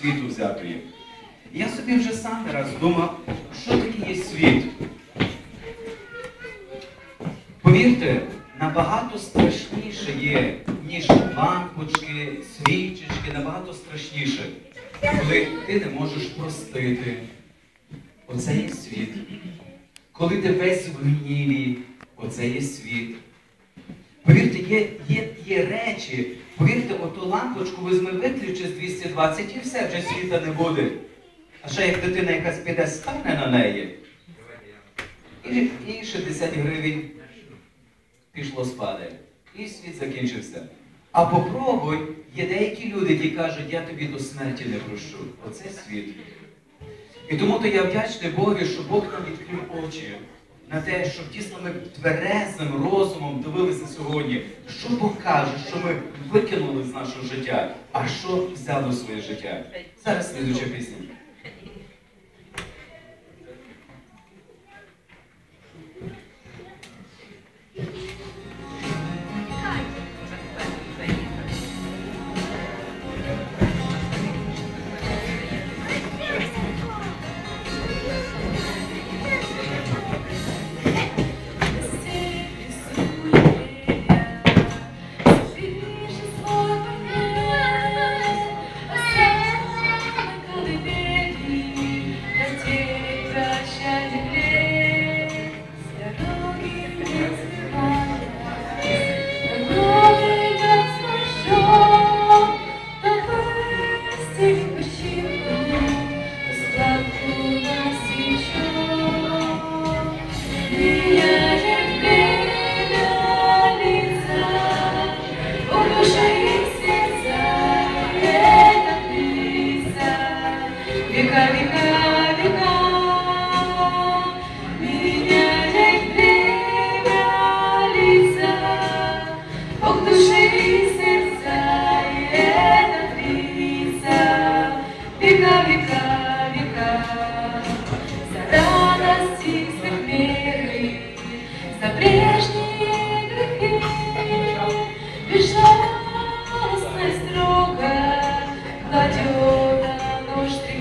світу взятої. Я собі вже сам раз думав, що таке є світ. Повірте, набагато страшніше є, ніж лампочки, свічечки, набагато страшніше, коли ти не можеш простити. Оце є світ. Коли ти весь в гніві, оце є світ. Повірте, є, є, є речі, повірте, оту лампочку візьми виключи з 220 і все, вже світа не буде. А ще як дитина якась піде, стане на неї. І, і 60 гривень пішло спаде. І світ закінчився. А попробуй, є деякі люди, які кажуть, я тобі до смерті не прощу. Оце світ. І тому то я вдячний Богові, що Бог нам відкрив очі на те, щоб дійсно ми тверезним розумом дивилися сьогодні, що Бог каже, що ми викинули з нашого життя, а що взяли в своє життя. Зараз слідуюча пісня. Peace.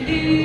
На